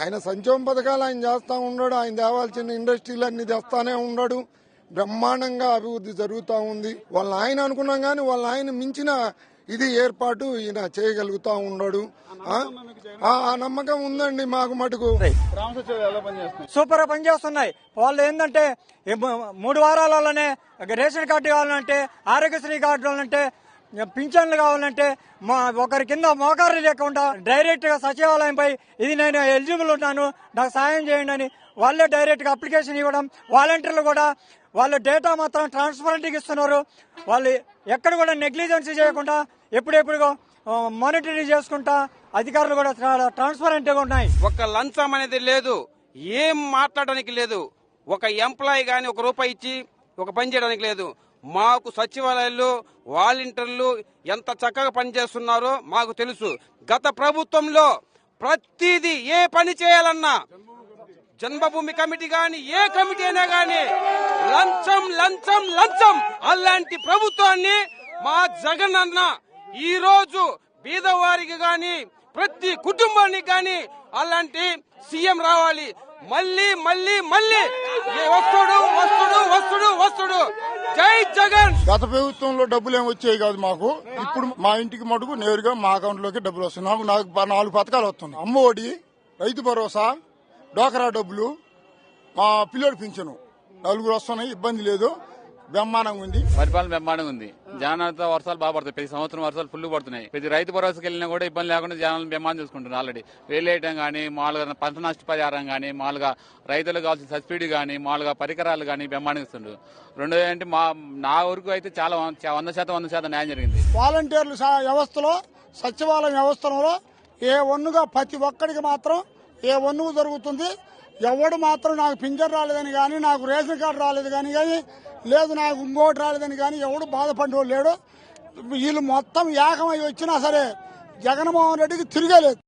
ఆయన సంక్షేమ పథకాలు ఆయన చేస్తా ఉన్నాడు ఆయన తేవాల్సిన ఇండస్ట్రీలు అన్ని తెస్తానే ఉన్నాడు. బ్రహ్మాండంగా అభివృద్ధి జరుగుతూ ఉంది. వాళ్ళ ఆయన అనుకున్నాం కానీ వాళ్ళ ఆయన మించిన ఇది ఏర్పాటు ఈయన చేయగలుగుతా ఉన్నాడు. ఆ? నమ్మకం ఉందండి మాకు మటుకు. సూపర్గా పనిచేస్తున్నాయి? వాళ్ళు ఏంటంటే మూడు వారాలలోనే రేషన్ కార్డు కావాలంటే ఆరోగ్యశ్రీ కార్డు కావాలంటే పింఛన్లు కావాలంటే మా ఒకరి కింద మోకారు లేకుండా డైరెక్ట్గా సచివాలయంపై ఇది నేను ఎలిజిబుల్ ఉన్నాను నాకు సాయం చేయండి అని వాళ్ళే డైరెక్ట్గా అప్లికేషన్ ఇవ్వడం వాలంటీర్లు కూడా వాళ్ళ డేటా మాత్రం ట్రాన్స్పరెంట్ ఇస్తున్నారు. వాళ్ళు ఎక్కడ కూడా నెగ్లిజెన్సీ చేయకుండా ఎప్పుడెప్పుడు మానిటరీ చేసుకుంటా అధికారులు కూడా ట్రాన్స్పరెంట్గా ఉన్నాయి. ఒక లంచం అనేది లేదు ఏం మాట్లాడడానికి లేదు. ఒక ఎంప్లాయీ గాని ఒక రూపాయి ఇచ్చి ఒక పని చేయడానికి లేదు. మాకు సచివాలయాలు వాలంటీర్లు ఎంత చక్కగా పనిచేస్తున్నారో మాకు తెలుసు. గత ప్రభుత్వంలో ప్రతిదీ ఏ పని చేయాలన్నా జన్మభూమి కమిటీ గాని ఏ కమిటీ అయినా గాని లంచం లంచం లంచం అలాంటి ప్రభుత్వాన్ని మా జగన్ అన్న ఈ రోజు బీదవారికి గాని ప్రతి కుటుంబానికి గాని అలాంటి సీఎం రావాలి. మళ్ళీ మళ్ళీ మళ్ళీ వస్తుడు వస్తుడు వస్తుడు వస్తుడు జై జగన్! గత ప్రభుత్వంలో డబ్బులు ఏమి వచ్చాయి కాదు మాకు. ఇప్పుడు మా ఇంటికి మటుకు నేరుగా మా అకౌంట్లోకి డబ్బులు వస్తున్నాయి. నాకు నాకు నాలుగు పథకాలు వస్తున్నాయి. అమ్మ ఒడి రైతు భరోసా డోకరా డబ్బులు మా పిల్లోడి పింఛను. నలుగురు వస్తున్నాయి ఇబ్బంది లేదు. బ్రహ్మాండంగా ఉంది. పరిపాలన బ్రహ్మాండంగా ఉంది. జనాలతో వర్షాలు బాగా పడతాయి. ప్రతి సంవత్సరం వర్షాలు ఫుల్ పడుతున్నాయి. ప్రతి రైతు భరోసాకి వెళ్ళినా కూడా ఇబ్బంది లేకుండా జనాలను బ్రహ్మాండం చూసుకుంటున్నారు ఆల్రెడీ వేలేయటం కానీ మామూలుగా పంట నష్టపరిహారం కానీ మామూలుగా రైతులకు కావాల్సిన సబ్సిడీ కానీ మామూలుగా పరికరాలు కానీ బ్రహ్మాండంగా ఇస్తుండ్రు. రెండోది అంటే మా నా వరకు అయితే చాలా వంద శాతం వంద శాతం న్యాయం జరిగింది. వాలంటీర్లు వ్యవస్థలో సచివాలయం వ్యవస్థలో ఏ వన్నుగా ప్రతి ఒక్కడికి మాత్రం ఏ వన్నుగు జరుగుతుంది. ఎవడు మాత్రం నాకు పింఛన్ రాలేదని కానీ నాకు రేషన్ కార్డు రాలేదు కానీ కానీ లేదు నాకు ఇంకోటి రాలేదని కానీ ఎవడు బాధపడేవాడు లేడు. వీళ్ళు మొత్తం ఏకమై వచ్చినా సరే జగన్మోహన్ రెడ్డికి తిరగలేదు